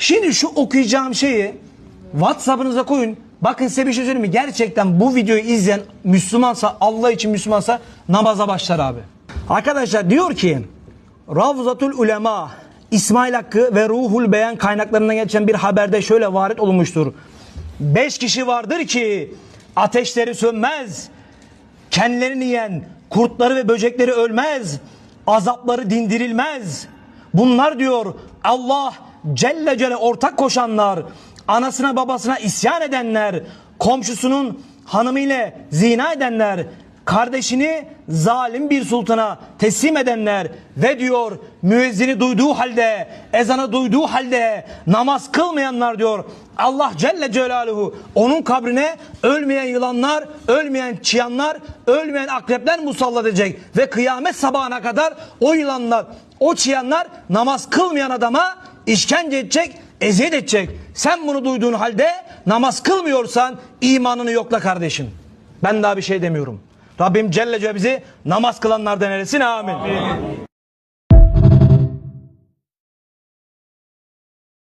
Şimdi şu okuyacağım şeyi WhatsApp'ınıza koyun. Bakın size bir şey söyleyeyim mi? Gerçekten bu videoyu izleyen Müslümansa, Allah için Müslümansa namaza başlar abi. Arkadaşlar diyor ki Ravzatul Ulema İsmail Hakkı ve Ruhul Beyan kaynaklarından geçen bir haberde şöyle varit olunmuştur. Beş kişi vardır ki ateşleri sönmez, kendilerini yiyen kurtları ve böcekleri ölmez, azapları dindirilmez. Bunlar diyor Allah Celle Celle ortak koşanlar, anasına babasına isyan edenler, komşusunun hanımıyla zina edenler, kardeşini zalim bir sultana teslim edenler ve diyor müezzini duyduğu halde, ezanı duyduğu halde namaz kılmayanlar diyor. Allah Celle Celaluhu onun kabrine ölmeyen yılanlar, ölmeyen çıyanlar, ölmeyen akrepler musallat edecek. Ve kıyamet sabahına kadar o yılanlar, o çıyanlar namaz kılmayan adama işkence edecek, eziyet edecek. Sen bunu duyduğun halde namaz kılmıyorsan imanını yokla kardeşim. Ben daha bir şey demiyorum. Rabbim Celle Celle bizi namaz kılanlardan eylesin amin.